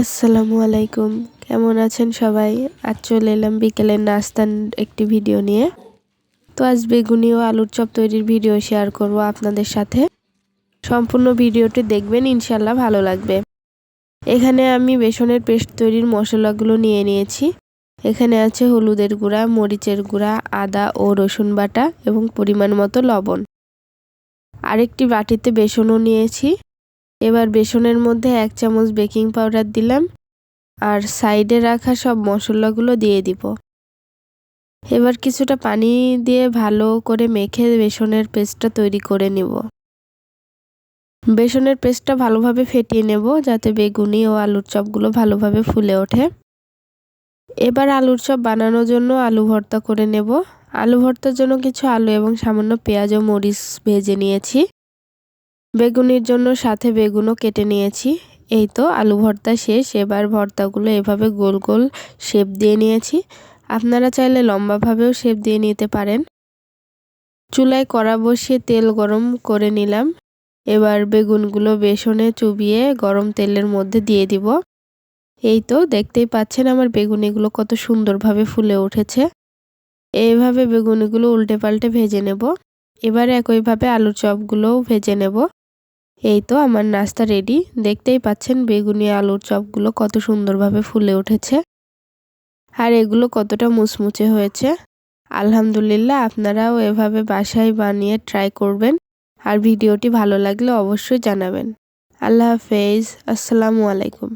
আসসালামু আলাইকুম। কেমন আছেন সবাই? আজ চলে এলাম বিকেলের নাস্তার একটি ভিডিও নিয়ে। তো আজ বেগুনি ও আলুর চপ তৈরির ভিডিও শেয়ার করব আপনাদের সাথে। সম্পূর্ণ ভিডিওটি দেখবেন ইনশাল্লাহ ভালো লাগবে। এখানে আমি বেসনের পেস্ট তৈরির মশলাগুলো নিয়ে নিয়েছি। এখানে আছে হলুদের গুঁড়া, মরিচের গুঁড়া, আদা ও রসুন বাটা এবং পরিমাণ মতো লবণ। আরেকটি বাটিতে বেসনও নিয়েছি। এবার বেসনের মধ্যে এক চামচ বেকিং পাউডার দিলাম আর সাইডে রাখা সব মশলাগুলো দিয়ে দিব। এবার কিছুটা পানি দিয়ে ভালো করে মেখে বেসনের পেস্টটা তৈরি করে নিব। বেসনের পেস্টটা ভালোভাবে ফেটিয়ে নেব যাতে বেগুনি ও আলুর চপগুলো ভালোভাবে ফুলে ওঠে। এবার আলুর চপ বানানোর জন্য আলু ভর্তা করে নেব। আলু ভর্তার জন্য কিছু আলু এবং সামান্য পেঁয়াজ ও মরিচ ভেজে নিয়েছি। বেগুনির জন্য সাথে বেগুনও কেটে নিয়েছি। এই তো আলু ভর্তা শেষ, এবার ভর্তাগুলো এভাবে গোল গোল শেপ দিয়ে নিয়েছি। আপনারা চাইলে লম্বাভাবেও শেপ দিয়ে নিতে পারেন। চুলায় কড়া বসিয়ে তেল গরম করে নিলাম। এবার বেগুনগুলো বেসনে চুবিয়ে গরম তেলের মধ্যে দিয়ে দিব। এই তো দেখতেই পাচ্ছেন আমার বেগুনিগুলো কত সুন্দরভাবে ফুলে উঠেছে। এইভাবে বেগুনিগুলো উল্টে পাল্টে ভেজে নেব। এবার একইভাবে আলুর চপগুলোও ভেজে নেব। এই তো আমার নাস্তা রেডি দেখতেই পাচ্ছেন বেগুনি আলুর চপগুলো কত সুন্দরভাবে ফুলে উঠেছে। আর এগুলো কতটা মুচমুচে হয়েছে। আলহামদুলিল্লাহ আপনারাও এভাবে বাসায় বানিয়ে ট্রাই করবেন। আর ভিডিওটি ভালো লাগলে অবশ্যই জানাবেন। আল্লাহ হাফেজ। আসসালামু আলাইকুম।